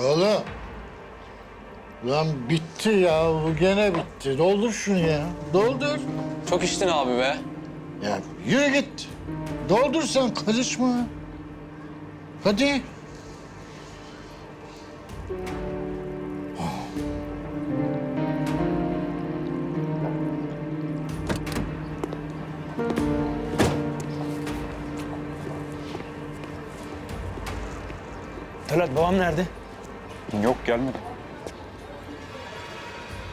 Oğlum. Lan bitti ya. Bu gene bitti. Doldur şunu ya. Doldur. Çok içtin abi be. Ya yürü git. Doldur sen karışma. Hadi. Talat babam nerede? Yok gelmedi.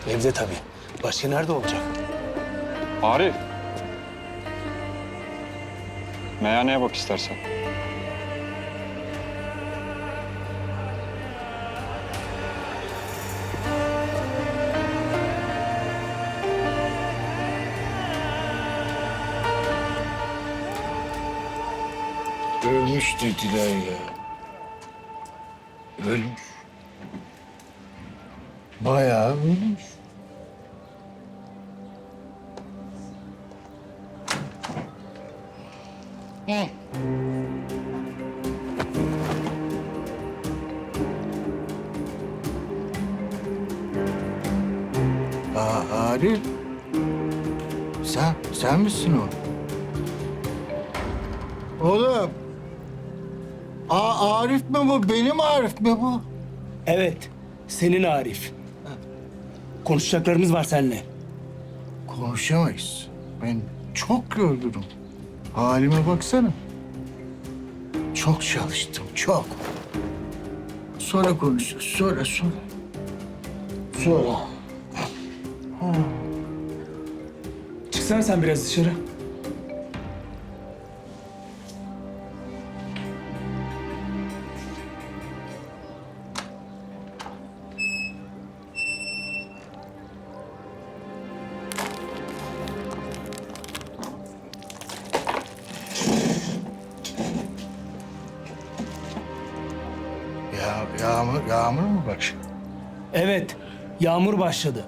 Evde tabii. Başka nerede olacak? Arif. Meyhaneye bak istersen. Ölmüş dediler ya. Ölmüş. Bayağı. Hı. Aa, Arif. Sen, sen misin o? Oğlum. Aa, Arif mi bu? Benim Arif mi bu? Evet. Senin Arif. Konuşacaklarımız var seninle. Konuşamayız. Ben çok yorgunum. Halime baksana. Çok çalıştım, çok. Sonra konuşuruz, sonra, sonra. Sonra. Çıksana sen biraz dışarı. Yağmur, yağmur mu bak? Evet. Yağmur başladı.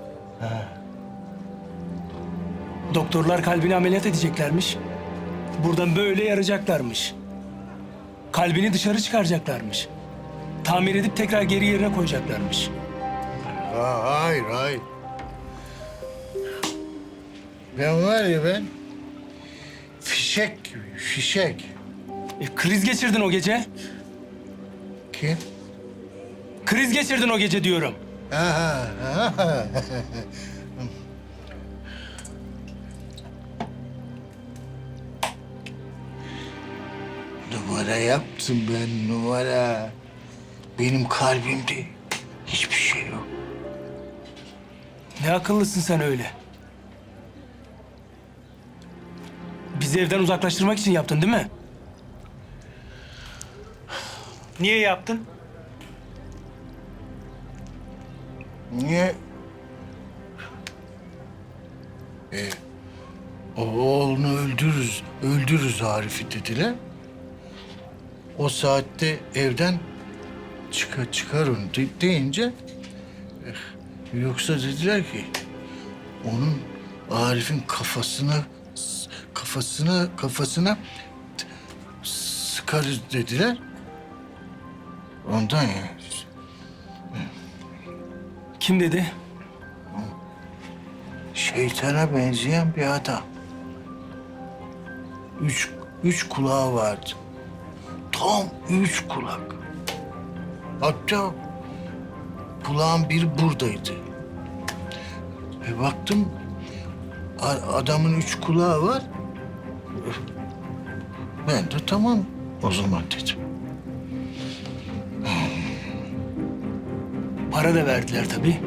Doktorlar kalbini ameliyat edeceklermiş. Buradan böyle yaracaklarmış. Kalbini dışarı çıkaracaklarmış. Tamir edip tekrar geri yerine koyacaklarmış. Ha, hayır, hayır. Ben var ya ben... Fişek gibi, fişek. E, kriz geçirdin o gece. Kim? Kriz geçirdin o gece diyorum. Ha, ha, ha. numara yaptım ben numara. Benim kalbimde hiçbir şey yok. Ne akıllısın sen öyle. Bizi evden uzaklaştırmak için yaptın değil mi? Niye yaptın? Niye? E, o oğlunu öldürürüz, öldürürüz Arif'i dediler. O saatte evden çıkar, çıkar onu de- deyince... eh, Yoksa dediler ki onun Arif'in kafasına kafasına kafasına t- sıkarız dediler. Ondan ya. Kim dedi? Şeytana benzeyen bir adam. Üç, üç kulağı vardı. Tam üç kulak. Hatta kulağın biri buradaydı. E baktım adamın üç kulağı var. Ben de tamam o zaman dedim. Para da verdiler tabii.